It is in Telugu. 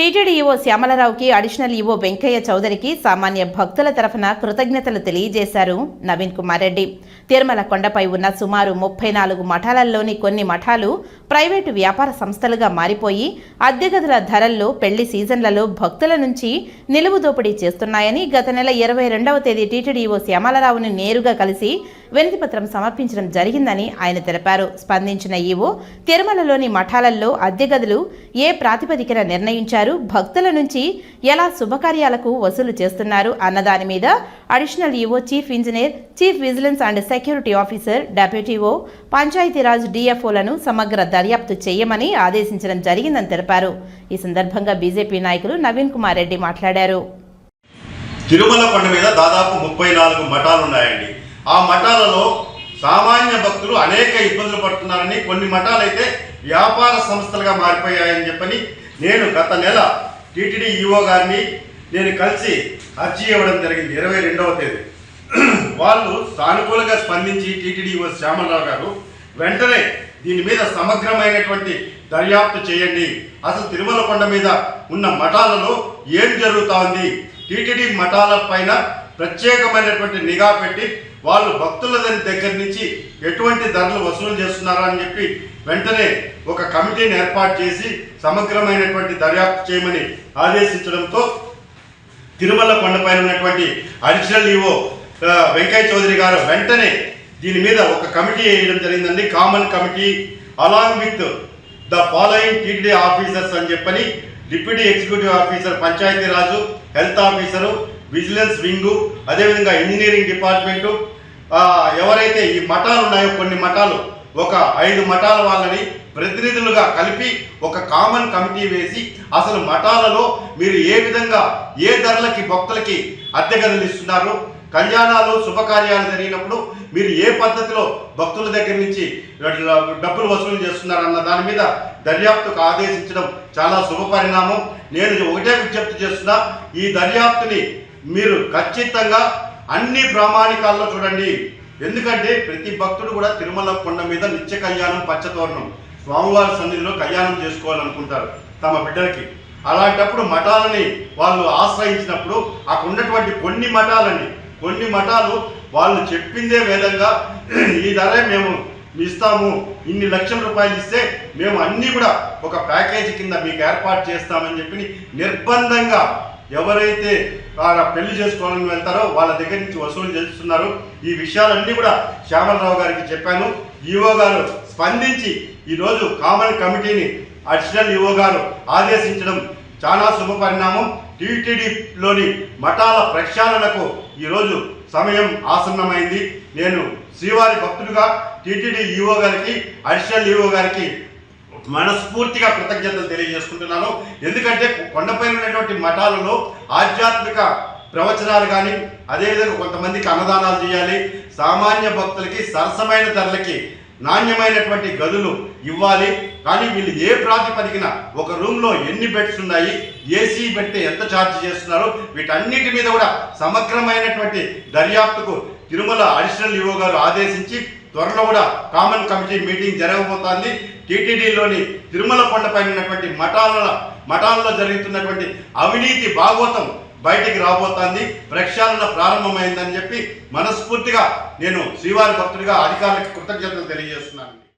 టీటీడీ ఈవో శ్యామలరావుకి అడిషనల్ ఈవో వెంకయ్య చౌదరికి సామాన్య భక్తుల తరఫున కృతజ్ఞతలు తెలియజేశారు నవీన్ కుమార్ రెడ్డి. తిరుమల కొండపై ఉన్న సుమారు ముప్పై నాలుగు మఠాలలోని కొన్ని మఠాలు ప్రైవేటు వ్యాపార సంస్థలుగా మారిపోయి అద్దె గదుల ధరల్లో పెళ్ళి సీజన్లలో భక్తుల నుంచి నిలువు దోపిడీ చేస్తున్నాయని గత నెల ఇరవై రెండవ తేదీ టీటీడీ ఈవో శ్యామలరావుని నేరుగా కలిసి వినతిపత్రం సమర్పించడం జరిగిందని ఆయన తెలిపారు. స్పందించిన ఈవో తిరుమలలోని మఠాలల్లో అద్దె గదులు ఏ ప్రాతిపదికన నిర్ణయించారు? భక్తుల నుంచి ఎలా శుభకార్యాలకు వసూలు చేస్తున్నారు అన్నదాని మీద additional EO chief engineer chief vigilance and security officer deputy EO Panchayati Raj డిఎఫ్ఓలను సమగ్ర దర్యాప్తు చేయమని ఆదేశించడం జరిగిందని తెలిపారు. ఈ సందర్భంగా బీజేపీ నాయకులు నవీన్ కుమార్ రెడ్డి మాట్లాడారు. తిరుమల కొండ మీద దాదాపు ముప్పై నాలుగు మఠాలు ఉన్నాయండి. ఆ మఠాలలో సామాన్య భక్తులు అనేక ఇబ్బందులు పడుతున్నారని కొన్ని మఠాలు అయితే వ్యాపార సంస్థలుగా మారిపోయాయని చెప్పని నేను గత నెల టీటీడీ ఈఓ గారిని నేను కలిసి అర్జీ ఇవ్వడం జరిగింది ఇరవై రెండవ తేదీ. వాళ్ళు సానుకూలంగా స్పందించి టీటీడీ ఈఓ శ్యామలరావు గారు వెంటనే దీని మీద సమగ్రమైనటువంటి దర్యాప్తు చేయండి. అసలు తిరుమల కొండ మీద ఉన్న మఠాలలో ఏం జరుగుతోంది టీటీడీ మఠాల పైన ప్రత్యేకమైనటువంటి నిఘా పెట్టి వాళ్ళు భక్తుల దగ్గర నుంచి ఎటువంటి ధరలు వసూలు చేస్తున్నారా అని చెప్పి వెంటనే ఒక కమిటీని ఏర్పాటు చేసి సమగ్రమైనటువంటి దర్యాప్తు చేయమని ఆదేశించడంతో తిరుమల కొండపైన ఉన్నటువంటి అడిషనల్ ఈవో వెంకయ్య చౌదరి గారు వెంటనే దీని మీద ఒక కమిటీ వేయడం జరిగిందండి. Common committee along with the following TTD officers అని చెప్పని deputy executive officer Panchayati Raj health officer vigilance wing అదేవిధంగా ఇంజనీరింగ్ డిపార్ట్మెంటు. ఎవరైతే ఈ మఠాలు ఉన్నాయో కొన్ని మఠాలు ఒక ఐదు మఠాల వాళ్ళని ప్రతినిధులుగా కలిపి ఒక కామన్ కమిటీ వేసి అసలు మఠాలలో మీరు ఏ విధంగా ఏ ధరలకి భక్తులకి అద్దె గదులు ఇస్తున్నారు కళ్యాణాలు శుభకార్యాలు జరిగినప్పుడు మీరు ఏ పద్ధతిలో భక్తుల దగ్గర నుంచి డబ్బులు వసూలు చేస్తున్నారు అన్న దాని మీద దర్యాప్తుకు ఆదేశించడం చాలా శుభ పరిణామం నేను ఒకటే విజ్ఞప్తి చేస్తున్నా ఈ దర్యాప్తుని మీరు ఖచ్చితంగా అన్ని ప్రామాణికాల్లో చూడండి. ఎందుకంటే ప్రతి భక్తుడు కూడా తిరుమల కొండ మీద నిత్య కళ్యాణం పచ్చతోరణం స్వామివారి సన్నిధిలో కళ్యాణం చేసుకోవాలనుకుంటారు తమ బిడ్డలకి. అలాంటప్పుడు మఠాలని వాళ్ళు ఆశ్రయించినప్పుడు అక్కడ ఉన్నటువంటి కొన్ని మఠాలని కొన్ని మఠాలు వాళ్ళు చెప్పిందే విధంగా ఈ ధరే మేము ఇస్తాము ఇన్ని లక్షల రూపాయలు ఇస్తే మేము అన్నీ కూడా ఒక ప్యాకేజీ కింద మీకు ఏర్పాటు చేస్తామని చెప్పి నిర్బంధంగా ఎవరైతే వాళ్ళ పెళ్ళి చేసుకోవాలని వెళ్తారో వాళ్ళ దగ్గర నుంచి వసూలు చేస్తున్నారు. ఈ విషయాలన్నీ కూడా శ్యామలరావు గారికి చెప్పాను. ఈవో గారు స్పందించి ఈరోజు కామన్ కమిటీని అడిషనల్ ఈఓ గారు ఆదేశించడం చాలా శుభ పరిణామం. టీటీడీలోని మఠాల ప్రక్షాళనకు ఈరోజు సమయం ఆసన్నమైంది. నేను శ్రీవారి భక్తుడిగా టీటీడీ ఈఓ గారికి అడిషనల్ ఈఓ గారికి మనస్ఫూర్తిగా కృతజ్ఞతలు తెలియజేసుకుంటున్నాను. ఎందుకంటే కొండపైన ఉన్నటువంటి మఠాలలో ఆధ్యాత్మిక ప్రవచనాలు కానీ అదేవిధంగా కొంతమందికి అన్నదానాలు చేయాలి. సామాన్య భక్తులకి సరసమైన ధరలకి నాణ్యమైనటువంటి గదులు ఇవ్వాలి. కానీ వీళ్ళు ఏ ప్రాతిపదికన ఒక రూమ్లో ఎన్ని బెడ్స్ ఉన్నాయి ఏసీ పెడితే ఎంత ఛార్జ్ చేస్తున్నారు వీటన్నిటి మీద కూడా సమగ్రమైనటువంటి దర్యాప్తుకు తిరుమల అడిషనల్ ఈవో గారు ఆదేశించి త్వరలో కూడా కామన్ కమిటీ మీటింగ్ జరగబోతోంది. టీటీడీలోని తిరుమల కొండపై ఉన్నటువంటి మఠాల మఠాలలో జరుగుతున్నటువంటి అవినీతి భాగవతం బయటికి రాబోతోంది. ప్రక్షాళన ప్రారంభమైందని చెప్పి మనస్ఫూర్తిగా నేను శ్రీవారి భక్తుడిగా అధికారులకు కృతజ్ఞతలు తెలియజేస్తున్నాను